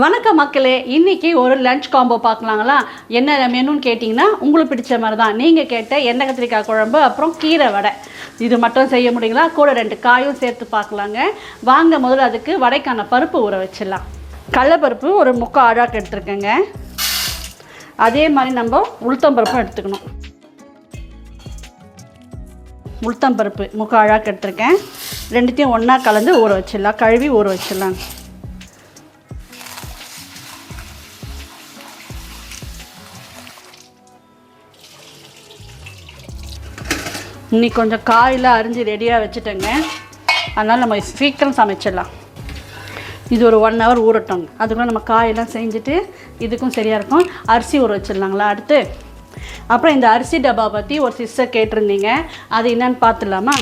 வணக்கம் மக்களே இன்றைக்கி ஒரு லஞ்ச் காம்போ பார்க்கலாங்களா? என்ன மெனுன்னு கேட்டிங்கன்னா உங்களுக்கு பிடிச்ச மாதிரி தான். நீங்கள் கேட்ட எண்ணெய் கத்திரிக்காய் குழம்பு அப்புறம் கீரை வடை. இது மட்டும் செய்ய முடியுங்களா? கூட ரெண்டு காயும் சேர்த்து பார்க்கலாங்க. வாங்க முதல்ல அதுக்கு வடைக்கான பருப்பு ஊற வச்சிடலாம். கடலைப்பருப்பு ஒரு முக்கால் அழாக்கு எடுத்துருக்கேங்க. அதே மாதிரி நம்ம உளுத்தம்பருப்பும் எடுத்துக்கணும். உளுத்தம்பருப்பு முக்கால் அழாக்கு எடுத்திருக்கேன். ரெண்டுத்தையும் ஒன்றா கலந்து ஊற வச்சிடலாம். கழுவி ஊற வச்சிடலாங்க இன்னைக்கு கொஞ்சம் காயெல்லாம் அரிஞ்சு ரெடியாக வச்சுட்டேங்க. அதனால் நம்ம சீக்கிரம் சமைச்சிடலாம். இது ஒரு ஒன் ஹவர் ஊறட்டோங்க அதுக்குள்ளே நம்ம காயெல்லாம் செஞ்சுட்டு இதுக்கும் சரியாக இருக்கும். அரிசி ஊற வச்சிடலாங்களா அடுத்து? அப்புறம் இந்த அரிசி டப்பா பற்றி ஒரு சிஸ்டர் கேட்டிருந்தீங்க. அது என்னன்னு பார்த்துடலாமா?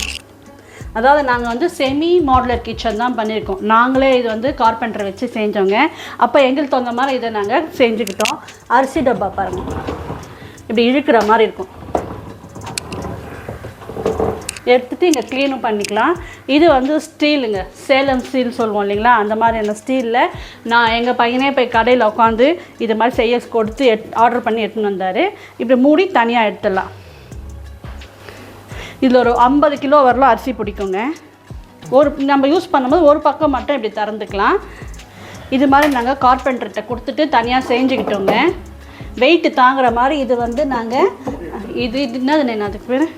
அதாவது நாங்கள் வந்து செமி மாடுலர் கிச்சன் தான் பண்ணியிருக்கோம். நாங்களே இது வந்து கார்பெண்டர் வச்சு செஞ்சோங்க. அப்போ எங்களுக்கு தகுந்த மாதிரி இதை நாங்கள் செஞ்சுக்கிட்டோம். அரிசி டப்பா பாருங்கள் இப்படி இழுக்கிற மாதிரி இருக்கும். எடுத்துட்டு இங்கே க்ளீனும் பண்ணிக்கலாம். இது வந்து ஸ்டீலுங்க சேலம் ஸ்டீல் சொல்லுவோம் இல்லைங்களா? அந்த மாதிரியான ஸ்டீலில் நான் எங்கள் பையனே போய் கடையில் உட்காந்து இது மாதிரி செய்ய கொடுத்து எட் ஆர்டர் பண்ணி எடுத்துன்னு வந்தார். இப்படி மூடி தனியாக எடுத்துடலாம். இதில் ஒரு ஐம்பது கிலோ வரலாம் அரிசி பிடிக்குங்க. ஒரு நம்ம யூஸ் பண்ணும்போது ஒரு பக்கம் மட்டும் இப்படி திறந்துக்கலாம். இது மாதிரி நாங்கள் கார்பெண்டர்கிட்ட கொடுத்துட்டு தனியாக செஞ்சுக்கிட்டோங்க. வெயிட்டு தாங்குற மாதிரி இது வந்து நாங்கள் இது இது என்னது அதுக்கு பேர்?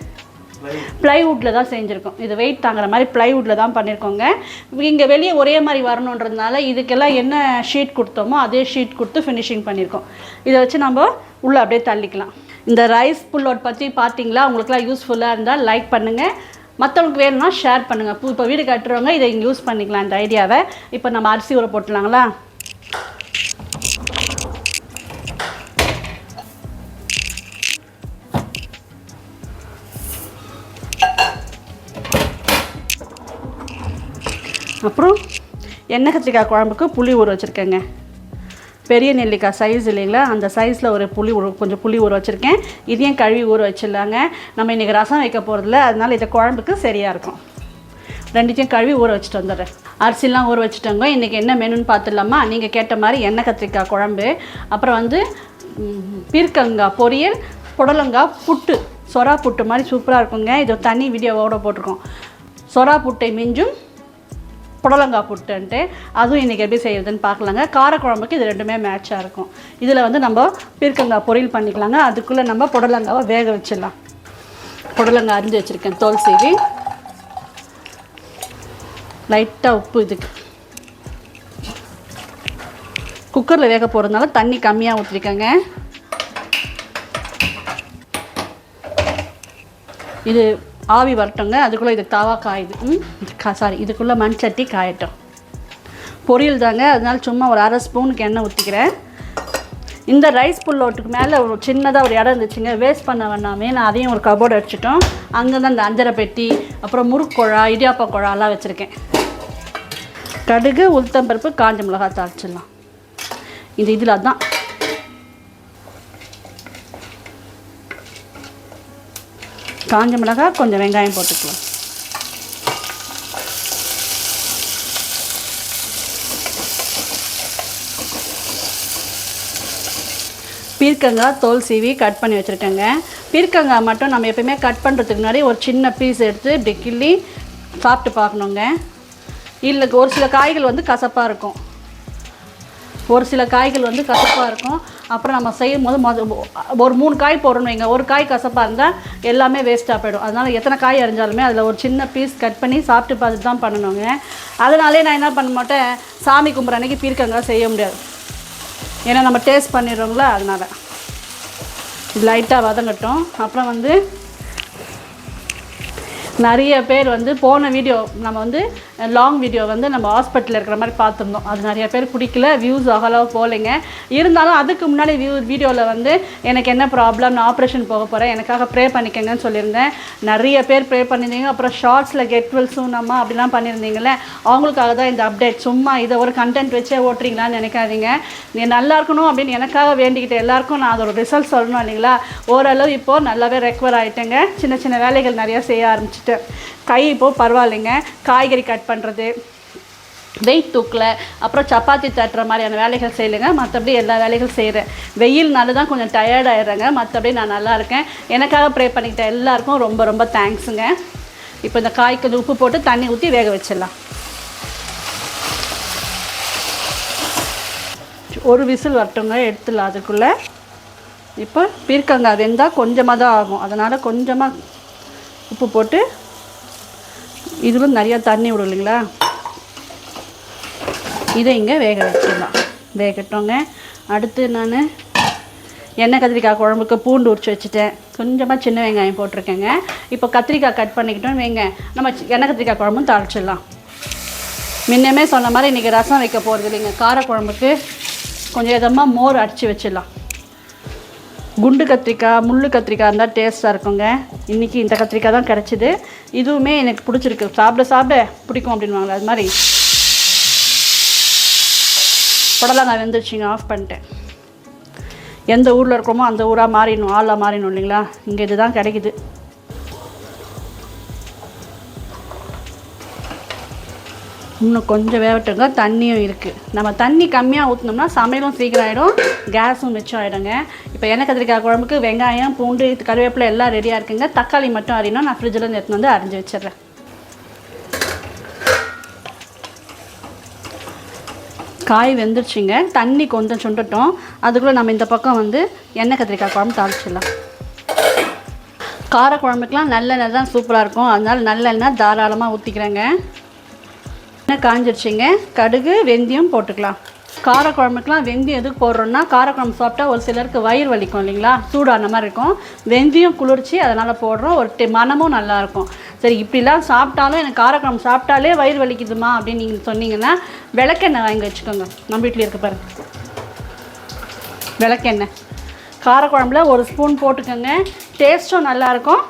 ப்ளைவுட்டில் தான் செஞ்சுருக்கோம். இது வெயிட் தாங்குற மாதிரி ப்ளைவுட்டில் தான் பண்ணியிருக்கோங்க இங்கே வெளியே ஒரே மாதிரி வரணுன்றதுனால இதுக்கெல்லாம் என்ன ஷீட் கொடுத்தோமோ அதே ஷீட் கொடுத்து ஃபினிஷிங் பண்ணியிருக்கோம் இதை வச்சு நம்ம உள்ளே அப்படியே தள்ளிக்கலாம். இந்த ரைஸ் புல்லோட் பற்றி பார்த்தீங்களா? உங்களுக்குலாம் யூஸ்ஃபுல்லாக இருந்தால் லைக் பண்ணுங்கள் மற்றவங்களுக்கு வேணும்னா ஷேர் பண்ணுங்கள் பூ இப்போ வீடு கட்டுறவங்க இதை இங்கே யூஸ் பண்ணிக்கலாம் இந்த ஐடியாவை இப்போ நம்ம அரிசி ஊற போட்டுலாங்களா அப்புறம் எண்ணெய் கத்திரிக்காய் குழம்புக்கு புளி ஊற வச்சுருக்கேங்க. பெரிய நெல்லிக்காய் சைஸ் இல்லைங்களா? அந்த சைஸில் ஒரு புளி ஊற கொஞ்சம் புளி ஊற வச்சுருக்கேன். இதையும் கழுவி ஊற வச்சிடலாங்க? நம்ம இன்றைக்கி ரசம் வைக்க போகிறதில்ல அதனால் இதை குழம்புக்கு சரியாக இருக்கும். ரெண்டுத்தையும் கழுவி ஊற வச்சுட்டு வந்துடுறேன். அரிசிலாம் ஊற வச்சுட்டோங்க. இன்றைக்கி என்ன மெனுன்னு பார்த்துடலாமா நீங்கள் கேட்ட மாதிரி எண்ணெய் கத்திரிக்காய் குழம்பு. அப்புறம் வந்து பீர்க்கங்காய் பொரியல் புடலங்காய் புட்டு. சொரா புட்டு மாதிரி சூப்பராக இருக்குங்க. இது தனி வீடியோவோட போட்டிருக்கோம். சொரா புட்டை மிஞ்சும் புடலங்காய் புட்டுன்ட்டு அதுவும் இன்றைக்கி எப்படி செய்யுதுன்னு பார்க்கலாங்க. காரக்குழம்புக்கு இது ரெண்டுமே மேட்சாக இருக்கும். இதில் வந்து நம்ம பீர்க்கங்காய் பொரியல் பண்ணிக்கலாங்க. அதுக்குள்ளே நம்ம புடலங்காவை வேக வச்சிடலாம். புடலங்காய் அரிஞ்சு வச்சுருக்கேன். தோல் சீவி. லைட்டாக உப்பு இதுக்கு. குக்கரில் வேக போகிறதுனால தண்ணி கம்மியாக ஊற்றிருக்கேங்க இது ஆவி வரட்டுங்க. அதுக்குள்ளே இது தவா காயுது. ம்? சாரி இதுக்குள்ளே மண் சட்டி காயட்டும். பொரியல் தாங்க. அதனால சும்மா ஒரு அரை ஸ்பூனுக்கு எண்ணெய் ஊற்றிக்கிறேன் இந்த ரைஸ் புல்லோட்டுக்கு மேலே ஒரு சின்னதாக ஒரு இடம் இருந்துச்சுங்க. வேஸ்ட் பண்ண வேணாமே. நான் அதையும் ஒரு கபோர்டு வச்சுட்டோம் அங்கே தான் இந்த அஞ்சரை பெட்டி அப்புறம் முறுக்குழா இடியாப்பா குழாலாம் வச்சுருக்கேன். கடுகு உளுத்தம்பருப்பு காஞ்ச மிளகாய் தாளிச்சிடலாம். இது இதில் தான் காஞ்ச மிளகாய் கொஞ்சம் வெங்காயம் போட்டுக்கலாம். பீர்க்கங்காய் தோல் சீவி கட் பண்ணி வச்சுருக்கேங்க. பீர்க்கங்காய் மட்டும் நம்ம எப்பயுமே கட் பண்ணுறதுக்கு முன்னாடி ஒரு சின்ன பீஸ் எடுத்து இப்படி கிள்ளி சாப்பிட்டு பார்க்கணுங்க. இல்லை ஒரு சில காய்கள் வந்து கசப்பாக இருக்கும். ஒரு சில காய்கள் வந்து கசப்பாக இருக்கும். அப்புறம் நம்ம செய்யும் போது மொத ஒரு மூணு காய் போடணும் வைங்க. ஒரு காய் கசப்பாக இருந்தால் எல்லாமே வேஸ்ட்டாக போயிடும். அதனால் எத்தனை காய் அரிஞ்சாலுமே அதில் ஒரு சின்ன பீஸ் கட் பண்ணி சாப்பிட்டு பார்த்துட்டு தான் பண்ணணுங்க. அதனாலே நான் என்ன பண்ண மாட்டேன்? சாமி கும்பிட்ற அன்னைக்கு பீர்க்கங்காய் செய்ய முடியாது. ஏன்னா நம்ம டேஸ்ட் பண்ணிடுறோங்களா அதனால். லைட்டாக வதங்கட்டும். அப்புறம் வந்து நிறைய பேர் வந்து போன வீடியோ நம்ம வந்து லாங் வீடியோ வந்து நம்ம ஹாஸ்பிட்டலில் இருக்கிற மாதிரி பார்த்துருந்தோம். அது நிறைய பேர் பிடிக்கல வியூஸ் அகலாக போகலைங்க. இருந்தாலும் அதுக்கு முன்னாடி வியூ வீடியோவில் வந்து எனக்கு என்ன ப்ராப்ளம் நான் ஆப்ரேஷன் போக போகிறேன் எனக்காக ப்ரே பண்ணிக்கங்கன்னு சொல்லியிருந்தேன். நிறைய பேர் ப்ரே பண்ணியிருந்தீங்க. அப்புறம் ஷார்ட்ஸில் கெட் வெல் அப்படிலாம் பண்ணியிருந்தீங்களே அவங்களுக்காக தான் இந்த அப்டேட் சும்மா இதை ஒரு கண்டென்ட் வச்சே ஓட்டுறீங்களான்னு நினைக்காதீங்க. நீ நல்லா இருக்கணும் அப்படின்னு எனக்காக வேண்டிக்கிட்டு எல்லாருக்கும் நான் அதோட ரிசல்ட் சொல்லணும் இல்லைங்களா? ஓரளவு இப்போது நல்லாவே ரெக்வர் ஆகிட்டேங்க சின்ன சின்ன வேலைகள் நிறையா செய்ய ஆரம்பிச்சிட்டேன் கை இப்போது பரவாயில்லைங்க. காய்கறி கட் பண்ணுறது வெயிட் தூக்கில். அப்புறம் சப்பாத்தி தட்டுற மாதிரியான வேலைகள் செய்யலைங்க. மற்றபடி எல்லா வேலைகளும் செய்கிறேன் வெயில்னால தான் கொஞ்சம் டயர்டாயிடுறேங்க மற்றபடி நான் நல்லா இருக்கேன். எனக்காக ப்ரே பண்ணிக்கிட்ட எல்லாருக்கும் ரொம்ப ரொம்ப தேங்க்ஸுங்க இப்போ இந்த காய் கொஞ்சம் உப்பு போட்டு தண்ணி ஊற்றி வேக வச்சிடலாம். ஒரு விசில் வரட்டுங்க. எடுத்துடலாம் அதுக்குள்ளே. இப்போ பீர்க்கங்காய் வெந்தால் கொஞ்சமாக தான் ஆகும். அதனால் கொஞ்சமாக உப்பு போட்டு இதிலும் நிறையா தண்ணி விடும் இல்லைங்களா? இதை இங்கே வேக வச்சிடலாம். வேகட்டோங்க அடுத்து நான் எண்ணெய் கத்திரிக்காய் குழம்புக்கு பூண்டு உரிச்சு வச்சுட்டேன். கொஞ்சமாக சின்ன வெங்காயம் போட்டிருக்கேங்க. இப்போ கத்திரிக்காய் கட் பண்ணிக்கிட்டோம். வைங்க. நம்ம எண்ணெய் கத்திரிக்காய் குழம்பும் தாளிச்சிடலாம். முன்னமே சொன்ன மாதிரி இன்றைக்கி ரசம் வைக்க போகிறது இல்லைங்க. காரக்குழம்புக்கு கொஞ்சம் விதமாக மோர் அடித்து வச்சிடலாம். குண்டு கத்திரிக்காய் முள் கத்திரிக்காய் இருந்தால் டேஸ்ட்டாக இருக்குங்க. இன்றைக்கி இந்த கத்திரிக்காய் தான் கிடச்சிது. இதுவுமே எனக்கு பிடிச்சிருக்கு. சாப்பிட சாப்பிட பிடிக்கும் அப்படின்வாங்களே அது மாதிரி. புடலங்காய் வெந்துருச்சுங்க ஆஃப் பண்ணிட்டேன். எந்த ஊரில் இருக்கோமோ அந்த ஊராக மாறிடணும் ஆளாக மாறிடணும் இல்லைங்களா? இங்கே இதுதான் கிடைக்குது. இன்னும் கொஞ்சம் வேகட்டுங்க தண்ணியும் இருக்குது நம்ம தண்ணி கம்மியாக ஊற்றினோம்னா சமையலும் சீக்கிரம் ஆகிடும் கேஸும் மிச்சம் ஆகிடுங்க இப்போ எண்ணெய் கத்திரிக்காய் குழம்புக்கு வெங்காயம் பூண்டு கருவேப்பிலை எல்லாம் ரெடியாக இருக்குங்க. தக்காளி மட்டும் அரினா நான் ஃப்ரிட்ஜில் இருந்து எடுத்துன்னு வந்து அரிஞ்சு வச்சிடுறேன். காய் வெந்துருச்சுங்க. தண்ணி கொஞ்சம் சுண்டட்டும். அதுக்குள்ளே நம்ம இந்த பக்கம் வந்து எண்ணெய் கத்திரிக்காய் குழம்பு தாளிச்சிடலாம். கார குழம்புக்கெலாம் நல்லெண்ணெய் தான் சூப்பராக இருக்கும். அதனால நல்லெண்ணெய் தாராளமாக ஊற்றிக்கிறேங்க எண்ணெய் காஞ்சிருச்சுங்க? கடுகு வெந்தயம் போட்டுக்கலாம். கார குழம்புக்கெலாம் வெந்தயம் எதுக்கு போடுறோன்னா காரக்குழம்பு சாப்பிட்டா ஒரு சிலருக்கு வயிறு வலிக்கும் இல்லைங்களா? சூடான மாதிரி இருக்கும். வெந்தயம் குளிர்ச்சி அதனால் போடுறோம். ஒரு டெ மனமும் நல்லாயிருக்கும் சரி இப்படிலாம் சாப்பிட்டாலும் எனக்கு காரக்குழம்பு சாப்பிட்டாலே வயிறு வலிக்குதுமா அப்படின்னு நீங்கள் சொன்னீங்கன்னா விளக்கெண்ணெய் வாங்கி வச்சுக்கோங்க. நம்ம வீட்டில் இருக்க பாருங்க விளக்கெண்ணெய். காரக்குழம்புல ஒரு ஸ்பூன் போட்டுக்கோங்க. டேஸ்ட்டும் நல்லாயிருக்கும்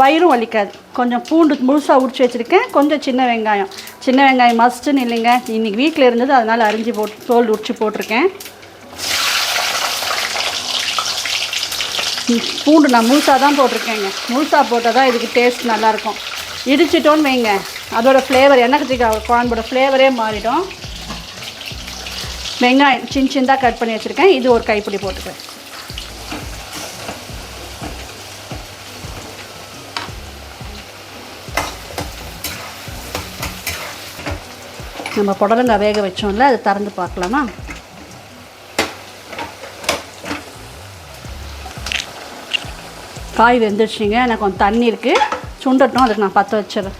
வயிறும் வலிக்காது. கொஞ்சம் பூண்டு முழுசாக உரிச்சு வச்சுருக்கேன். கொஞ்சம் சின்ன வெங்காயம். சின்ன வெங்காயம் மஸ்ட்டுன்னு இல்லைங்க. இன்றைக்கி வீட்டில் இருந்தது அதனால் அரிஞ்சு போட்டு தோல் உரிச்சு போட்டிருக்கேன். ம், பூண்டு நான் முழுசாக தான் போட்டிருக்கேங்க. முழுசாக போட்டால் தான் இதுக்கு டேஸ்ட் நல்லாயிருக்கும். இடிச்சிட்டோன்னு வைங்க. அதோடய ஃப்ளேவர் என்ன கத்திரிக்காய் குழம்போட ஃப்ளேவரே மாறிடும். வெங்காயம் சின்ன சின்னதாக கட் பண்ணி வச்சுருக்கேன். இது ஒரு கைப்பிடி போட்டுக்கிறேன். நம்ம புடலங்காய் வேக வச்சோம்ல அது திறந்து பார்க்கலாமா? காய் வெந்துடுச்சிங்க எனக்கு கொஞ்சம் தண்ணி இருக்குது சுண்டட்டும் அதுக்கு நான் பற்ற வச்சிடறேன்.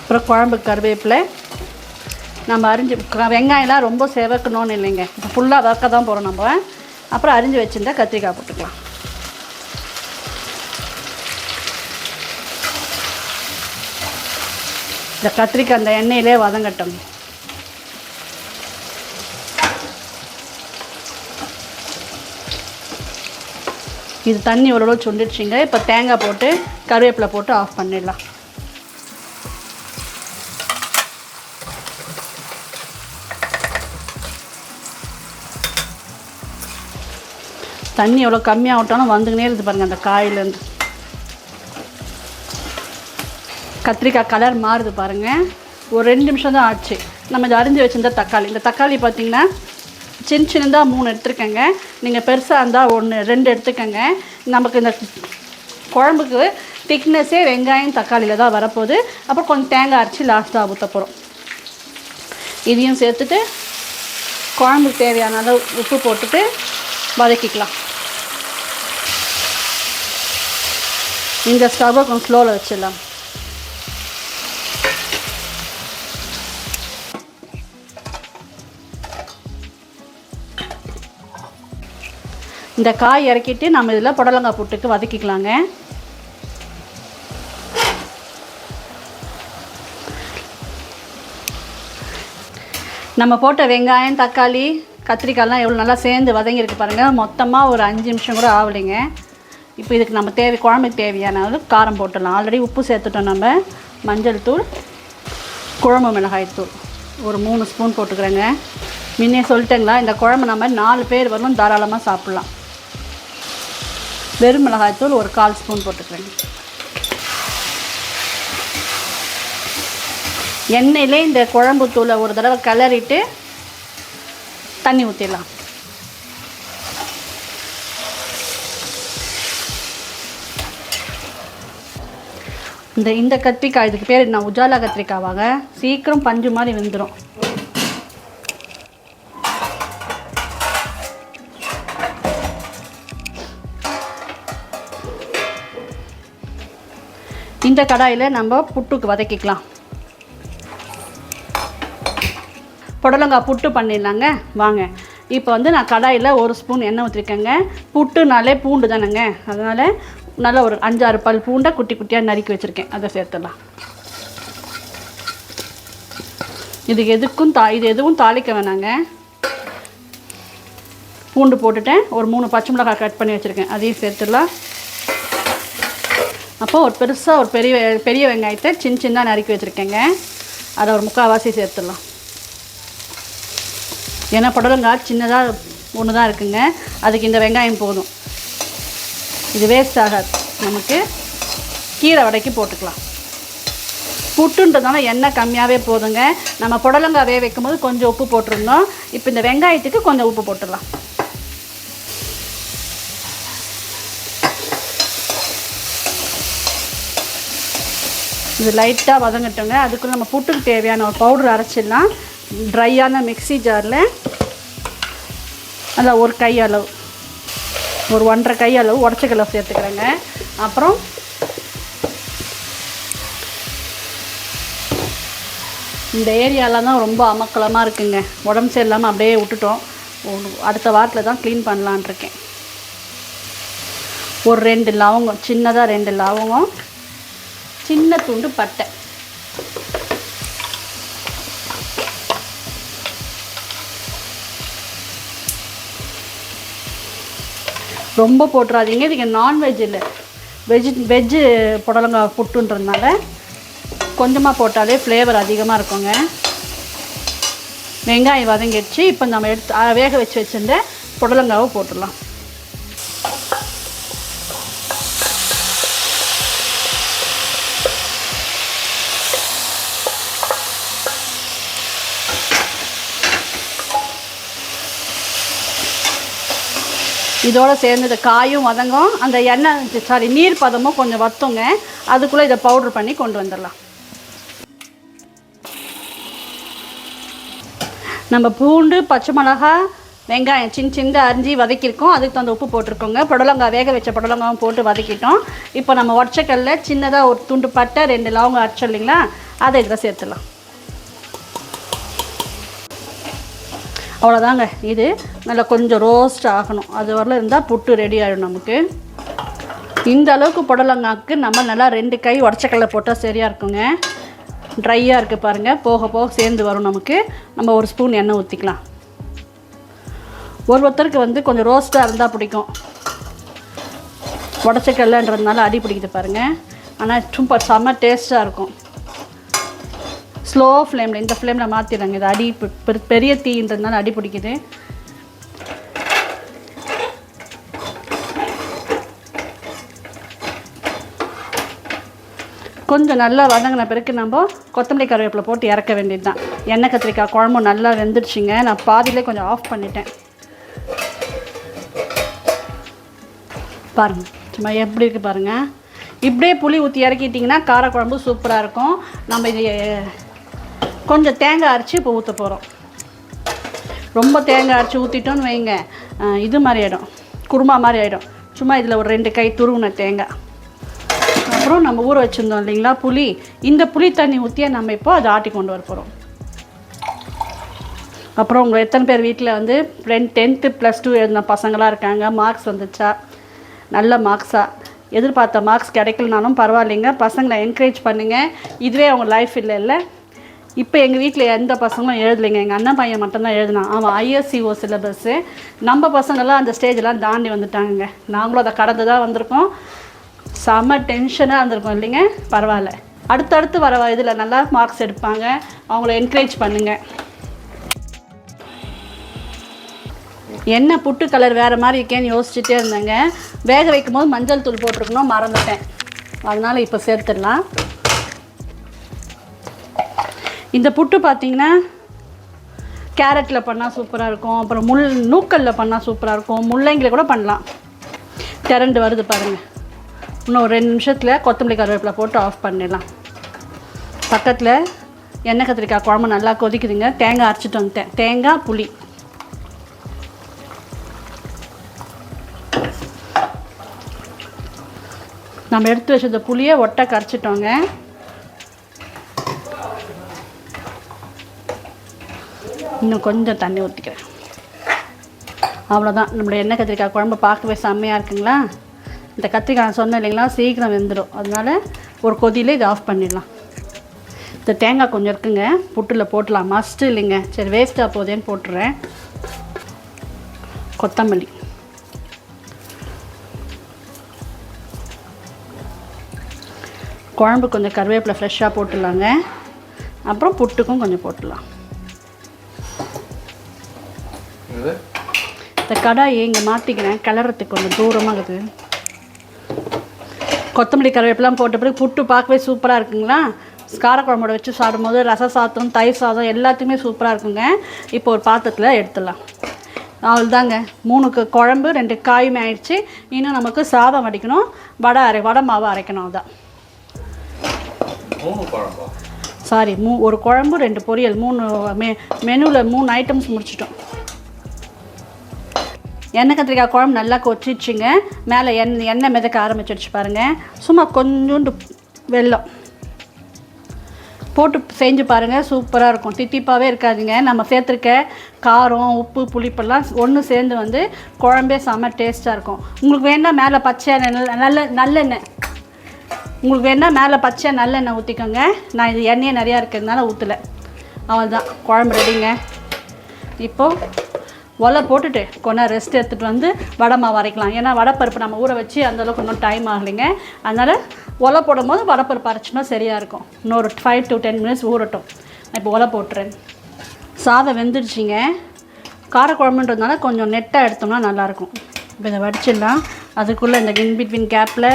அப்புறம் குழம்பு கருவேப்பிலை. நம்ம அரிஞ்சு வெங்காயம்லாம் ரொம்ப செவக்கணும்னு இல்லைங்க. இப்போ ஃபுல்லாக வதக்க தான் போகிறோம் நம்ம. அப்புறம் அரிஞ்சு வச்சுருந்தா கத்திரிக்காய் போட்டுக்கலாம். இந்த கத்திரிக்காய் அந்த எண்ணெயிலே வதங்கட்டும். இது தண்ணி ஓரளவு சுண்டிடுச்சிங்க. இப்போ தேங்காய் போட்டு கருவேப்பிலை போட்டு ஆஃப் பண்ணிடலாம். தண்ணி எவ்வளோ கம்மியாக விட்டாலும் வந்துக்கினே இருக்குது பாருங்கள் அந்த காயிலேருந்து. கத்திரிக்காய் கலர் மாறுது பாருங்கள் ஒரு ரெண்டு நிமிஷம் தான் ஆச்சு. நம்ம இதை அரிஞ்சு வச்சுருந்த தக்காளி. இந்த தக்காளி பார்த்தீங்கன்னா சின்ன சின்னதாக மூணு எடுத்துருக்கேங்க. நீங்கள் பெருசாக இருந்தால் ஒன்று ரெண்டு எடுத்துக்கோங்க. நமக்கு இந்த குழம்புக்கு திக்னஸ்ஸே வெங்காயம் தக்காளியில் தான் வரப்போகுது. அப்புறம் கொஞ்சம் தேங்காய் அரைச்சி லாஸ்ட்டாக ஊற்ற போகிறோம் இதையும் சேர்த்துட்டு குழம்புக்கு தேவையான அளவு உப்பு போட்டுட்டு வதக்கிக்கலாம். இந்த ஸ்டவ்வை கொஞ்சம் ஸ்லோவில் வச்சிடலாம். இந்த காய் இறக்கிட்டு நம்ம இதில் புடலங்காய் புட்டுக்கு வதக்கிக்கலாங்க. நம்ம போட்ட வெங்காயம் தக்காளி கத்திரிக்காய்லாம் எவ்வளோ நல்லா சேர்ந்து வதங்கியிருக்கு பாருங்கள் மொத்தமாக ஒரு அஞ்சு நிமிஷம் கூட ஆகலைங்க இப்போ இதுக்கு நம்ம தேவை குழம்புக்கு தேவையான அளவு காரம் போட்டுடலாம். ஆல்ரெடி உப்பு சேர்த்துட்டோம் நம்ம. மஞ்சள் தூள் குழம்பு மிளகாய் தூள். ஒரு மூணு ஸ்பூன் போட்டுக்கிறேங்க. முன்னே சொல்லிட்டேங்களா இந்த குழம்பு நம்ம நாலு பேர் வரும் தாராளமாக சாப்பிட்லாம். வெறும் மிளகாய்த்தூள் ஒரு கால் ஸ்பூன் போட்டுக்கிறேன். எண்ணெயிலே இந்த குழம்பு தூளை ஒரு தடவை கிளறிட்டு தண்ணி ஊற்றிடலாம் இந்த இந்த கத்திரிக்காய் இதுக்கு பேர் என்ன? உஜாலா கத்திரிக்காவாங்க சீக்கிரம் பஞ்சு மாதிரி வெந்துடும் இந்த கடாயில் நம்ம புட்டுக்கு வதக்கிக்கலாம். புடலங்காய் புட்டு பண்ணிடலாங்க. வாங்க. இப்போ வந்து நான் கடாயில் ஒரு ஸ்பூன் எண்ணெய் ஊற்றிருக்கேங்க புட்டுனாலே பூண்டு தானேங்க. அதனால் நல்ல ஒரு அஞ்சாறு பல் பூண்டை குட்டி குட்டியாக நறுக்கி வச்சுருக்கேன். அதை சேர்த்துடலாம். இது எதுக்கும் தா இது எதுவும் தாளிக்க வேணாங்க. பூண்டு போட்டுட்டேன். ஒரு மூணு பச்சை மிளகாய் கட் பண்ணி வச்சுருக்கேன். அதையும் சேர்த்துடலாம். அப்போ ஒரு பெருசாக ஒரு பெரிய பெரிய வெங்காயத்தை சின்ன சின்ன நறுக்கி வச்சுருக்கேங்க. அதை ஒரு முக்கால்வாசி சேர்த்துடலாம். ஏன்னா புடலங்காய் சின்னதாக ஒன்று தான் இருக்குங்க. அதுக்கு இந்த வெங்காயம் போதும். இது வேஸ்ட் ஆகாது. நமக்கு கீரை வடைக்கு போட்டுக்கலாம். புட்டுன்றதுனால எண்ணெய் கம்மியாகவே போதுங்க. நம்ம புடலங்காய் வேக வைக்கும்போது கொஞ்சம் உப்பு போட்டிருந்தோம். இப்போ இந்த வெங்காயத்துக்கு கொஞ்சம் உப்பு போட்டுடலாம். இது லைட்டாக வதங்கட்டுங்க. அதுக்குள்ள நம்ம புட்டுக்கு தேவையான ஒரு பவுடர் அரைச்சிடலாம். ட்ரையான மிக்ஸி ஜாரில் அதில் ஒரு கை அளவு. ஒரு ஒன்றரை கை அளவு உடச்சக்கல்ல சேர்த்துக்கிறேங்க. அப்புறம் இந்த ஏரியாவில் தான் ரொம்ப அமக்கலமாக இருக்குங்க. உடம்பு சரியில்லாமல் அப்படியே விட்டுட்டோம். அடுத்த வாரத்தில் தான் க்ளீன் பண்ணலான் இருக்கேன் ஒரு ரெண்டு லவங்கம் சின்னதாக ரெண்டு லவங்கம். சின்ன துண்டு பட்டை. ரொம்ப போட்டுறாதீங்க. இதுக்கு நான்வெஜ் இல்லை. வெஜ் வெஜ்ஜு புடலங்காய் புட்டுன்றதுனால கொஞ்சமாக போட்டாலே ஃப்ளேவர் அதிகமாக இருக்குங்க. வெங்காயம் வதங்கிடுச்சு. இப்போ நம்ம எடுத்து வேக வச்சு வச்சுருந்த புடலங்காவை போட்டுடலாம். இதோடு சேர்ந்து இந்த காயும் வதங்கும். அந்த எண்ணெய் சாரி நீர் பதமும் கொஞ்சம் வத்துங்க. அதுக்குள்ளே இதை பவுட்ரு பண்ணி கொண்டு வந்துடலாம். நம்ம பூண்டு பச்சை மிளகா வெங்காயம் சின்ன சின்ன அரிஞ்சு வதக்கியிருக்கோம். அதுக்கு தகுந்த உப்பு போட்டிருக்கோங்க. புடலங்காய் வேக வச்ச புடலங்காவும் போட்டு வதக்கிட்டோம். இப்போ நம்ம உடச்சக்கல்ல சின்னதாக ஒரு துண்டு பட்டை ரெண்டு லவங்கம் அரைச்சோம் இல்லைங்களா? அதை இதில் சேர்த்துடலாம். அவ்வளோதாங்க. இது நல்லா கொஞ்சம் ரோஸ்ட் ஆகணும். அது வரல இருந்தால் புட்டு ரெடி ஆகிடும் நமக்கு. இந்த அளவுக்கு புடலங்காக்கு நம்ம நல்லா ரெண்டு கை உடச்சக்கல்ல போட்டால் சரியாக இருக்குங்க. ட்ரையாக இருக்குது பாருங்கள் போக போக சேர்ந்து வரும் நமக்கு. நம்ம ஒரு ஸ்பூன் எண்ணெய் ஊற்றிக்கலாம் ஒரு ஒருத்தருக்கு வந்து கொஞ்சம் ரோஸ்ட்டாக இருந்தால் பிடிக்கும். உடச்சக்கல்லன்றதுனால அடி பிடிக்குது பாருங்கள் ஆனால் சும்மா செம்ம டேஸ்ட்டாக இருக்கும். ஸ்லோ ஃப்ளேமில் இந்த ஃப்ளேமில் மாற்றிடுறாங்க இது அடி பெரிய தீன்றதுனால அடி பிடிக்குது. கொஞ்சம் நல்லா வதங்கின பிறகு நம்ம கொத்தமல்லி கருவேப்பிலை போட்டு இறக்க வேண்டியது தான் எண்ணெய் கத்திரிக்காய் குழம்பு நல்லா வெந்துடுச்சுங்க. நான் பாதியிலே கொஞ்சம் ஆஃப் பண்ணிட்டேன். பாருங்கள் சும்மா எப்படி இருக்குது பாருங்கள் இப்படியே புளி ஊற்றி இறக்கிட்டிங்கன்னா காரக்குழம்பு சூப்பராக இருக்கும். நம்ம இது கொஞ்சம் தேங்காய் அரைச்சி இப்போ ஊற்ற போகிறோம் ரொம்ப தேங்காய் அரைச்சி ஊற்றிட்டோன்னு வைங்க. இது மாதிரி ஆகிடும் குருமா மாதிரி ஆகிடும் சும்மா இதில் ஒரு ரெண்டு கை துருவின தேங்காய். அப்புறம் நம்ம ஊற வச்சுருந்தோம் இல்லைங்களா புளி. இந்த புளி தண்ணி ஊற்றியே நம்ம இப்போ அதை ஆட்டி கொண்டு வர போகிறோம் அப்புறம் உங்கள் எத்தனை பேர் வீட்டில் வந்து ரெண்டு டென்த்து ப்ளஸ் டூ எழுதின பசங்களாக இருக்காங்க மார்க்ஸ் வந்துச்சா? நல்ல மார்க்ஸாக எதிர்பார்த்த மார்க்ஸ் கிடைக்கலனாலும் பரவாயில்லைங்க. பசங்களை என்கரேஜ் பண்ணுங்கள் இதுவே அவங்க லைஃப் இல்லை இல்லை? இப்போ எங்கள் வீட்டில் எந்த பசங்களும் எழுதலைங்க. எங்கள் அண்ணன் பையன் மட்டும்தான் எழுதினான். அவன் ஐஎஸ்சிஓ சிலபஸ்ஸு நம்ம பசங்களாம் அந்த ஸ்டேஜெலாம் தாண்டி வந்துட்டாங்கங்க. நாங்களும் அதை கடந்து தான் வந்திருக்கோம். செம டென்ஷனாக இருந்திருக்கோம். இல்லைங்க? பரவாயில்ல. அடுத்தடுத்து வர இதில் நல்லா மார்க்ஸ் எடுப்பாங்க. அவங்கள என்கரேஜ் பண்ணுங்கள் என்ன புட்டு கலர் வேறு மாதிரி இருக்கேன்னு யோசிச்சுட்டே இருந்தேங்க. வேக வைக்கும் போது மஞ்சள் தூள் போட்டிருக்கணும் மறந்துட்டேன். அதனால் இப்போ சேர்த்துடலாம். இந்த புட்டு பார்த்தீங்கன்னா கேரட்டில் பண்ணால் சூப்பராக இருக்கும். அப்புறம் முள் நூக்கல்ல பண்ணால் சூப்பராக இருக்கும். முள்ளங்கில கூட பண்ணலாம். திரண்டு வருது பாருங்கள் இன்னும் ஒரு ரெண்டு நிமிஷத்தில் கொத்தமல்லி கருவேப்பிலை போட்டு ஆஃப் பண்ணிடலாம். பக்கத்தில் எண்ணெய் கத்திரிக்காய் குழம்பு நல்லா கொதிக்குதுங்க. தேங்காய் அரைச்சிட்டு வந்துட்டேன். தேங்காய் புளி. நம்ம எடுத்து வச்சத புளியை ஒட்டை கரைச்சிட்டோங்க. இன்னும் கொஞ்சம் தண்ணி ஊற்றிக்கிறேன் அவ்வளோதான் நம்மளுடைய எண்ணெய் கத்திரிக்காய் குழம்பு பார்க்கவே செம்மையாக இருக்குங்களா? இந்த கத்திரிக்காய் நான் சொன்னேன் இல்லைங்களா? சீக்கிரம் வெந்துடும் அதனால ஒரு கொதியில் இதை ஆஃப் பண்ணிடலாம். இந்த தேங்காய் கொஞ்சம் இருக்குங்க. புட்டில் போட்டலாம். மஸ்ட்டு இல்லைங்க. சரி வேஸ்ட்டாக போதேன்னு போட்டுறேன். கொத்தமல்லி. குழம்பு கொஞ்சம் கருவேப்பிலை ஃப்ரெஷ்ஷாக போட்டுடலாங்க. அப்புறம் புட்டுக்கும் கொஞ்சம் போட்டுடலாம். இந்த கடாயை இங்கே மாற்றிக்கிறேன் கிளறதுக்கு கொஞ்சம் தூரமாக இருக்குது. கொத்தமல்லி கருவேப்பிலாம் போட்ட பிறகு புட்டு பார்க்கவே சூப்பராக இருக்குங்களா? காரக்குழம்போட வச்சு சாப்பிடும்போது ரச சாதம் தயிர் சாதம் எல்லாத்தையுமே சூப்பராக இருக்குங்க. இப்போ ஒரு பாத்திரத்தில் எடுத்துடலாம். அவ்வளோதாங்க மூணுக்கு குழம்பு ரெண்டு காயுமே ஆயிடுச்சு. இன்னும் நமக்கு சாதம் வடிக்கணும். வடை அரை வடை மாவு அரைக்கணும் அதான். சாரி மூ ஒரு குழம்பு ரெண்டு பொரியல். மூணு மெ மெனுவில் மூணு ஐட்டம்ஸ் முடிச்சிட்டோம். எண்ணெய் கத்திரிக்காய் குழம்பு நல்லா கொட்டிடுச்சுங்க மேலே எண்ணெய் எண்ணெய் மிதக்க ஆரம்பிச்சிடுச்சு பாருங்கள் சும்மா கொஞ்சோண்டு வெல்லம் போட்டு செஞ்சு பாருங்கள் சூப்பராக இருக்கும். தித்திப்பாகவே இருக்காதுங்க. நம்ம சேர்த்துருக்க காரம் உப்பு புளிப்பெல்லாம் ஒன்று சேர்ந்து வந்து குழம்பே செம்ம டேஸ்ட்டாக இருக்கும். உங்களுக்கு வேணால் மேலே பச்சை நல்ல நல்ல நல்லெண்ணெய். உங்களுக்கு வேணால் மேலே பச்சை நல்லெண்ணெய் ஊற்றிக்கோங்க நான் இது எண்ணெயே நிறையா இருக்கிறதுனால ஊற்றலை அவ்வளோதான் குழம்பு ரெடிங்க இப்போது ஒலை போட்டுட்டு கொஞ்ச ரெஸ்ட் எடுத்துகிட்டு வந்து வடை மாவு அரைக்கலாம். ஏன்னா வடைப்பருப்பு நம்ம ஊற வச்சு அந்தளவுக்கு இன்னும் டைம் ஆகலைங்க. அதனால் ஒலை போடும்போது வடைப்பருப்பு அரைச்சோம்னா சரியாக இருக்கும். இன்னொரு ஃபைவ் டு டென் மினிட்ஸ் ஊறட்டும். நான் இப்போ ஒலை போட்டுறேன். சாதம் வெந்துடுச்சிங்க காரக்குழம்புன்றதுனால கொஞ்சம் நெட்டாக எடுத்தோம்னா நல்லாயிருக்கும் இப்போ இதை வடிச்சிடலாம். அதுக்குள்ளே இந்த இன் பிட்வீன் கேப்பில்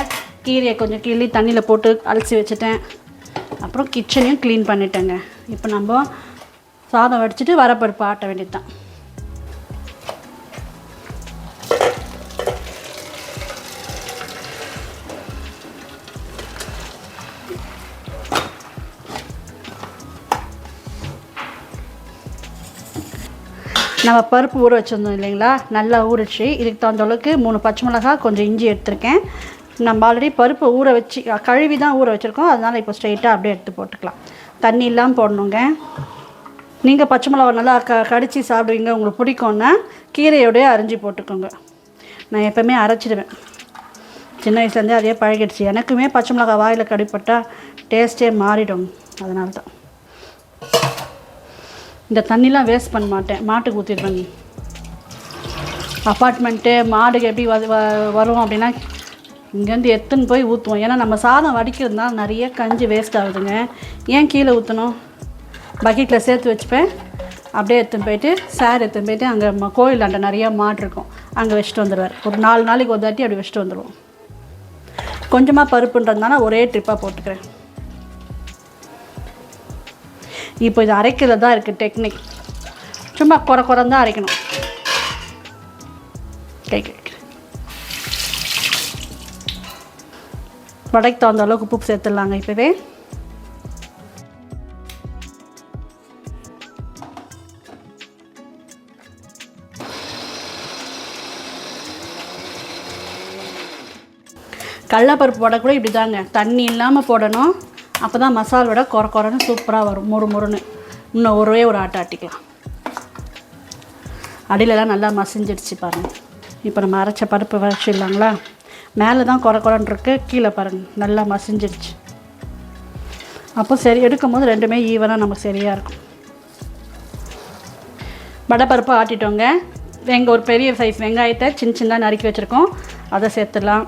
கீரையை கொஞ்சம் கிள்ளி தண்ணியில் போட்டு அலசி வச்சுட்டேன். அப்புறம் கிச்சனையும் க்ளீன் பண்ணிட்டேங்க. இப்போ நம்ம சாதம் வடிச்சிட்டு வரப்பருப்பு ஆட்ட வேண்டியது தான் நம்ம பருப்பு ஊற வச்சுருந்தோம் இல்லைங்களா? நல்லா ஊறிச்சு. இதுக்கு தகுந்த அளவுக்கு மூணு பச்சை மிளகாய் கொஞ்சம் இஞ்சி எடுத்திருக்கேன். நம்ம ஆல்ரெடி பருப்பு ஊற வச்சு கழுவி தான் ஊற வச்சுருக்கோம். அதனால் இப்போ ஸ்ட்ரைட்டாக அப்படியே எடுத்து போட்டுக்கலாம். தண்ணி இல்லாமல் போடணுங்க. நீங்கள் பச்சை மிளகா நல்லா க கடித்து சாப்பிடுவீங்க. உங்களுக்கு பிடிக்கும்னா கீரையோடய அரிஞ்சு போட்டுக்கோங்க. நான் எப்போவுமே அரைச்சிடுவேன். சின்ன வயசுலேருந்தே அதே பழகிடுச்சு. எனக்குமே பச்சை மிளகா வாயில் கடிப்பட்டால் டேஸ்ட்டே மாறிடும். அதனால தான் இந்த தண்ணிலாம் வேஸ்ட் பண்ண மாட்டேன். மாட்டுக்கு ஊற்றிடுவேன் அப்பார்ட்மெண்ட்டு மாடுக்கு எப்படி வ- வ- வரும் அப்படின்னா இங்கேருந்து எடுத்துன்னு போய் ஊற்றுவோம் ஏன்னா நம்ம சாதம் வடிக்கிறதுனால நிறைய கஞ்சி வேஸ்ட் ஆகுதுங்க. ஏன் கீழே ஊற்றணும் பக்கெட்டில் சேர்த்து வச்சுப்பேன். அப்படியே எடுத்துன்னு போயிட்டு சார் எடுத்துன்னு போயிட்டு அங்கே கோயில் அண்டை நிறையா மாடு இருக்கும். அங்கே வச்சுட்டு வந்துடுவார் ஒரு நாலு நாளைக்கு ஒரு தாட்டி அப்படி வச்சுட்டு வந்துடுவோம் கொஞ்சமாக பருப்புன்றதுனால ஒரே ட்ரிப்பாக போட்டுக்கிறேன். இப்போ இது அரைக்கிறது தான் இருக்குது டெக்னிக் சும்மா குறை குறந்தான் அரைக்கணும். கை வடைக்கு தகுந்த அளவுக்கு உப்பு சேர்த்துடலாங்க இப்போவே. கடலப்பருப்பு போட கூட இப்படி தாங்க தண்ணி இல்லாமல் போடணும். அப்போ தான் மசால் விட குறை குறைன்னு சூப்பராக வரும் முறு முறுன்னு. இன்னும் ஒரே ஒரு ஆட்டை ஆட்டிக்கலாம். அடியிலலாம் நல்லா மசிஞ்சிடுச்சு பாருங்கள் இப்போ நம்ம அரைச்ச பருப்பு வச்சிடலாங்களா? மேலே தான் குறை குறைன்னு இருக்கு கீழே பாருங்கள் நல்லா மசிஞ்சிடுச்சு. அப்போ சரி எடுக்கும் போது ரெண்டுமே ஈவனாக நமக்கு சரியாக இருக்கும். வடைப்பருப்பு ஆட்டிட்டோங்க. எங்கள் ஒரு பெரிய சைஸ் வெங்காயத்தை சின்ன சின்னதாக நறுக்கி வச்சுருக்கோம். அதை சேர்த்துடலாம்.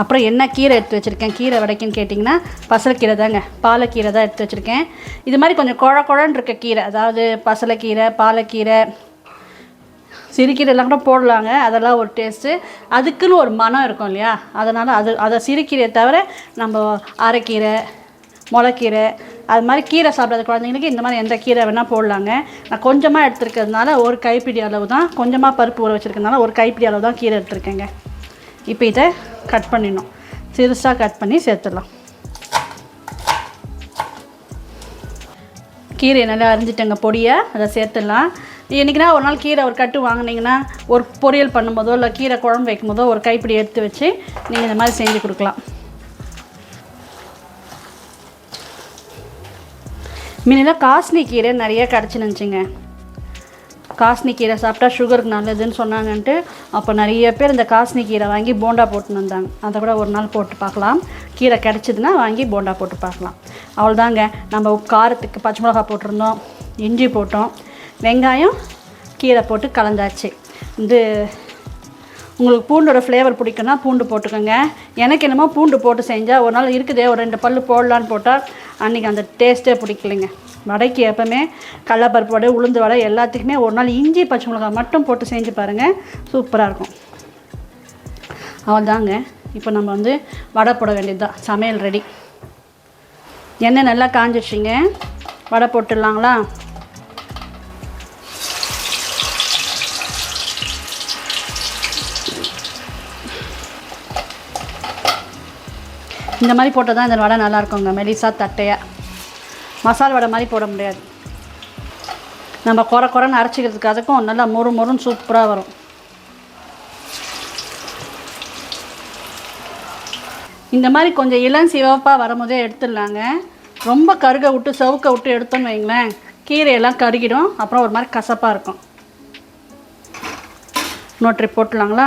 அப்புறம் என்ன கீரை எடுத்து வச்சுருக்கேன்? கீரை வடைக்குன்னு கேட்டிங்கன்னா பசலைக்கீரை தாங்க. பாலக்கீரை தான் எடுத்து வச்சுருக்கேன். இது மாதிரி கொஞ்சம் குழ குழன்னு இருக்க கீரை. அதாவது பசலைக்கீரை பாலக்கீரை சிறுகீரைலாம் கூட போடலாங்க. அதெல்லாம் ஒரு டேஸ்ட்டு அதுக்குன்னு ஒரு மனம் இருக்கும் இல்லையா? அதனால் அது அதை சிறுகீரையை தவிர நம்ம அரைக்கீரை முளைக்கீரை அது மாதிரி கீரை சாப்பிடாத குழந்தைங்களுக்கு இந்த மாதிரி எந்த கீரை வேணால் போடலாங்க. நான் கொஞ்சமாக எடுத்துருக்கிறதுனால ஒரு கைப்பிடி அளவு தான் கொஞ்சமாக பருப்பு ஊற வச்சுருக்கனால ஒரு கைப்பிடி அளவு தான் கீரை எடுத்துருக்கேங்க. இப்போ இதை கட் பண்ணிடணும். சிறுசாக கட் பண்ணி சேர்த்துடலாம். கீரையை நல்லா அரிஞ்சிட்டேங்க பொடியை. அதை சேர்த்துடலாம். இன்றைக்கினா ஒரு நாள் கீரை ஒரு கட்டு வாங்குனீங்கன்னா ஒரு பொரியல் பண்ணும்போதோ இல்லை கீரை குழம்பு வைக்கும்போதோ ஒரு கைப்பிடி எடுத்து வச்சு நீங்கள் இந்த மாதிரி செஞ்சு கொடுக்கலாம். முன்னெல்லாம் காஸ்னி கீரை நிறைய கிடச்சினுச்சுங்க காஸ்னி கீரை சாப்பிட்டா சுகருக்கு நல்லதுன்னு சொன்னாங்கன்ட்டு அப்போ நிறைய பேர் இந்த காஸ்னி கீரை வாங்கி போண்டா போட்டுன்னு வந்தாங்க. அதை கூட ஒரு நாள் போட்டு பார்க்கலாம். கீரை கிடச்சிதுன்னா வாங்கி போண்டா போட்டு பார்க்கலாம். அவ்வளோதாங்க. நம்ம காரத்துக்கு பச்சை மிளகா போட்டிருந்தோம் இஞ்சி போட்டோம் வெங்காயம் கீரை போட்டு கலந்தாச்சு. இது உங்களுக்கு பூண்டோட ஃப்ளேவர் பிடிக்குன்னா பூண்டு போட்டுக்கோங்க. எனக்கு என்னமோ பூண்டு போட்டு செஞ்சால் ஒரு நாள் இருக்குதே ஒரு ரெண்டு பல்லு போடலான்னு போட்டால் அன்றைக்கி அந்த டேஸ்ட்டே பிடிக்கலைங்க. வடைக்கு எப்போவுமே கடலப்பருப்பு வடை உளுந்து வடை எல்லாத்துக்குமே ஒரு நாள் இஞ்சி பச்சை மிளகாய் மட்டும் போட்டு செஞ்சு பாருங்கள் சூப்பராக இருக்கும். அவ்வளோதாங்க இப்போ நம்ம வந்து வடை போட வேண்டியது தான் சமையல் ரெடி எண்ணெய் நல்லா காஞ்சிச்சிங்க வடை போட்டுடலாங்களா? இந்த மாதிரி போட்டால் தான் இந்த வடை நல்லாயிருக்குங்க மெலிசாக மெலிசா தட்டையாக மசால் வடை மாதிரி போட முடியாது. நம்ம குறை குறைன்னு அரைச்சிக்கிறதுக்கு அதுக்கும் நல்லா மொறு மொறுன்னு சூப்பராக வரும். இந்த மாதிரி கொஞ்சம் இளம் சிவப்பாக வரும்போதே எடுத்துடலாங்க. ரொம்ப கருக விட்டு சவுக்க விட்டு எடுத்தோன்னு வைங்களேன் கீரையெல்லாம் கருகிடும். அப்புறம் ஒரு மாதிரி கசப்பாக இருக்கும். இன்னொரு ட்ரிப் போட்டுலாங்களா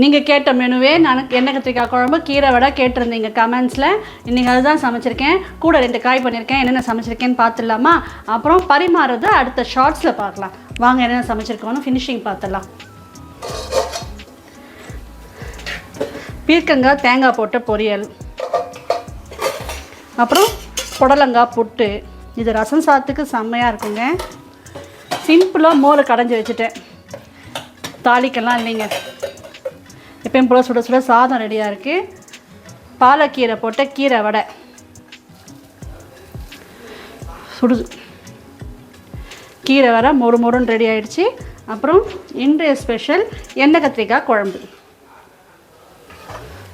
நீங்கள் கேட்ட மெனுவே நான் எண்ணெய் கத்திரிக்காய் குழம்பு கீரை வடை கேட்டிருந்தீங்க கமெண்ட்ஸில் இன்றைக்கி அதுதான் சமைச்சிருக்கேன். கூட ரெண்டு காய் பண்ணியிருக்கேன் என்னென்ன சமைச்சிருக்கேன்னு பார்த்துடலாமா? அப்புறம் பரிமாறுறது அடுத்த ஷார்ட்ஸில் பார்க்கலாம். வாங்க என்னென்ன சமைச்சிருக்கோன்னு ஃபினிஷிங் பார்த்துடலாம். பீர்க்கங்காய் தேங்காய் போட்ட பொரியல். அப்புறம் புடலங்காய் புட்டு. இது ரசம் சாத்துக்கு செம்மையாக இருக்குங்க. சிம்பிளாக மோரை கடைஞ்சி வச்சுட்டேன். தாளிக்கெல்லாம் இல்லைங்க. எப்பயும் போல் சுட சுட சாதம் ரெடியாக இருக்குது பாலக்கீரை போட்ட கீரை வடை. சுடுது கீரை வர மொறு மொறுன்னு ரெடி ஆகிடுச்சி அப்புறம் இன்றைய ஸ்பெஷல் எண்ணெய் கத்திரிக்காய் குழம்பு.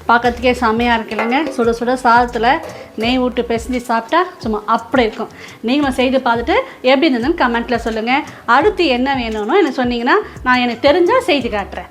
பார்க்கறதுக்கே செம்மையாக இருக்கு இல்லைங்க. சுட சுட சாதத்தில் நெய் விட்டு பெசஞ்சு சாப்பிட்டா சும்மா அப்படி இருக்கும். நீங்களும் செய்து பார்த்துட்டு எப்படி இருந்ததுன்னு கமெண்ட்டில் சொல்லுங்கள் அடுத்து என்ன வேணும்னு எனக்கு சொன்னீங்கன்னா நான் எனக்கு தெரிஞ்சால் செய்து காட்டுறேன்.